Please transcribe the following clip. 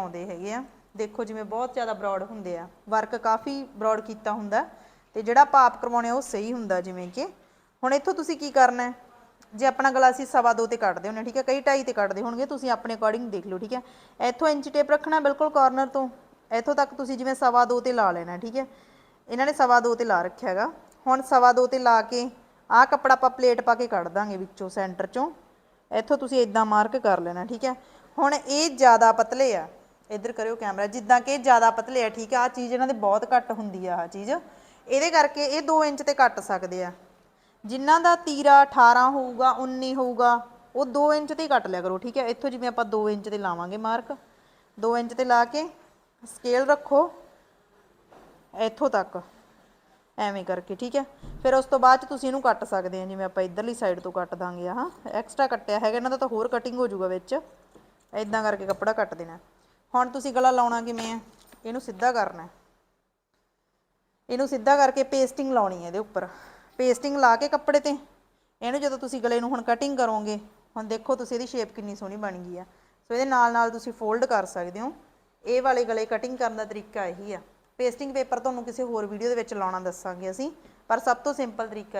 ਆਉਂਦੇ ਹੈਗੇ ਆ। ਦੇਖੋ ਜਿਵੇਂ ਬਹੁਤ ਜ਼ਿਆਦਾ ਬਰੋਡ ਹੁੰਦੇ ਆ। ਵਰਕ ਕਾਫੀ ਬਰੋਡ ਕੀਤਾ ਹੁੰਦਾ ਤੇ ਜਿਹੜਾ ਪਾਪ ਕਰਵਾਉਣੇ ਆ, ਉਹ ਸਹੀ ਹੁੰਦਾ ਜਿਵੇਂ ਕਿ, ਹੁਣ ਇੱਥੋਂ ਤੁਸੀਂ ਕੀ ਕਰਨਾ ਹੈ? ਜੇ ਆਪਣਾ ਗਲਾ ਅਸੀਂ ਸਵਾ ਦੋ ਤੇ ਕੱਟਦੇ ਹੁੰਨੇ ਠੀਕ ਹੈ? ਕਈ ਢਾਈ ਤੇ ਕੱਟਦੇ ਹੋਣਗੇ, ਤੁਸੀਂ ਆਪਣੇ ਅਕੋਰਡਿੰਗ ਦੇਖ ਲਓ, ਠੀਕ ਹੈ? ਇੱਥੋਂ ਇੰਚ ਟੇਪ ਰੱਖਣਾ ਬਿਲਕੁਲ ਕਾਰਨਰ ਤੋਂ। ਇੱਥੋਂ ਤੱਕ ਤੁਸੀਂ ਜਿਵੇਂ ਸਵਾ ਦੋ ਤੇ ਲਾ ਲੈਣਾ, ਠੀਕ ਹੈ? ਇਹਨਾਂ ਨੇ ਸਵਾ ਦੋ ਤੇ ਲਾ ਰੱਖਿਆ ਹੈਗਾ। ਹੁਣ ਸਵਾ ਦੋ ਤੇ ਲਾ ਕੇ ਆਹ ਕੱਪੜਾ ਆਪਾਂ ਪਲੇਟ ਪਾ ਕੇ ਕੱਢ ਦਾਂਗੇ ਵਿੱਚੋਂ ਸੈਂਟਰ ਚੋਂ। ਇੱਥੋਂ ਤੁਸੀਂ ਇਦਾਂ ਮਾਰਕ ਕਰ ਲੈਣਾ, ਠੀਕ ਹੈ? ਹੁਣ ਇਹ ਜ਼ਿਆਦਾ ਪਤਲੇ ਆ। ਇੱਧਰ ਕਰਿਓ ਕੈਮਰਾ, ਜਿੱਦਾਂ ਕਿ ਜ਼ਿਆਦਾ ਪਤਲੇ ਆ, ਠੀਕ ਆ ਆ ਚੀਜ਼ ਇਹਨਾਂ ਦੇ ਬਹੁਤ ਘੱਟ ਹੁੰਦੀ ਆ ਆ ਚੀਜ਼। ਇਹਦੇ ਕਰਕੇ ਇਹ 2 ਇੰਚ ਤੇ ਕੱਟ ਸਕਦੇ ਆ। ਜਿਨ੍ਹਾਂ ਦਾ ਤੀਰਾ 18 ਹੋਊਗਾ 19 ਹੋਊਗਾ, ਉਹ 2 ਇੰਚ ਤੇ ਹੀ ਕੱਟ ਲਿਆ ਕਰੋ, ਠੀਕ ਹੈ ਇੱਥੋਂ ਜਿਵੇਂ ਆਪਾਂ 2 ਇੰਚ ਤੇ ਲਾਵਾਂਗੇ ਮਾਰਕ 2 ਇੰਚ ਤੇ ਲਾ ਕੇ ਸਕੇਲ ਰੱਖੋ, ਇੱਥੋਂ ਤੱਕ, ਐਵੇਂ ਕਰਕੇ, ਠੀਕ ਹੈ ਫਿਰ ਉਸ ਤੋਂ ਬਾਅਦ ਚ ਤੁਸੀਂ ਇਹਨੂੰ ਕੱਟ ਸਕਦੇ ਆ, ਜਿਵੇਂ ਆਪਾਂ ਇਧਰਲੀ ਸਾਈਡ ਤੋਂ ਕੱਟ ਦਾਂਗੇ ਆਹ ਐਕਸਟਰਾ ਕੱਟਿਆ ਹੈਗਾ, ਇਹਨਾਂ ਦਾ ਤਾਂ ਹੋਰ ਕਟਿੰਗ ਹੋ ਜਾਊਗਾ ਵਿੱਚ। ਇਦਾਂ ਕਰਕੇ ਕੱਪੜਾ ਕੱਟ ਦੇਣਾ। ਹੁਣ ਤੁਸੀਂ ਗਲਾ ਲਾਉਣਾ ਕਿਵੇਂ ਆ? ਇਹਨੂੰ ਸਿੱਧਾ ਕਰਨਾ ਹੈ। ਇਹਨੂੰ ਸਿੱਧਾ ਕਰਕੇ ਪੇਸਟਿੰਗ ਲਾਉਣੀ ਹੈ ਇਹਦੇ ਉੱਪਰ। ਪੇਸਟਿੰਗ ਲਾ ਕੇ ਕੱਪੜੇ ਤੇ। ਇਹਨੂੰ ਜਦੋਂ ਤੁਸੀਂ ਗਲੇ ਨੂੰ ਹੁਣ ਕਟਿੰਗ ਕਰੋਗੇ, ਹੁਣ ਦੇਖੋ ਤੁਸੀਂ ਇਹਦੀ ਸ਼ੇਪ ਕਿੰਨੀ ਸੋਹਣੀ ਬਣ ਗਈ ਆ। ਸੋ ਇਹਦੇ ਨਾਲ ਨਾਲ ਤੁਸੀਂ ਫੋਲਡ ਕਰ ਸਕਦੇ ਹੋ। ਇਹ ਵਾਲੇ ਗਲੇ ਕਟਿੰਗ ਕਰਨ ਦਾ ਤਰੀਕਾ ਇਹੀ ਆ। ਪੇਸਟਿੰਗ ਪੇਪਰ ਤੁਹਾਨੂੰ ਕਿਸੇ ਹੋਰ ਵੀਡੀਓ ਦੇ ਵਿੱਚ ਲਾਉਣਾ ਦੱਸਾਂਗੇ ਅਸੀਂ, ਪਰ ਸਭ ਤੋਂ ਸਿੰਪਲ ਤਰੀਕਾ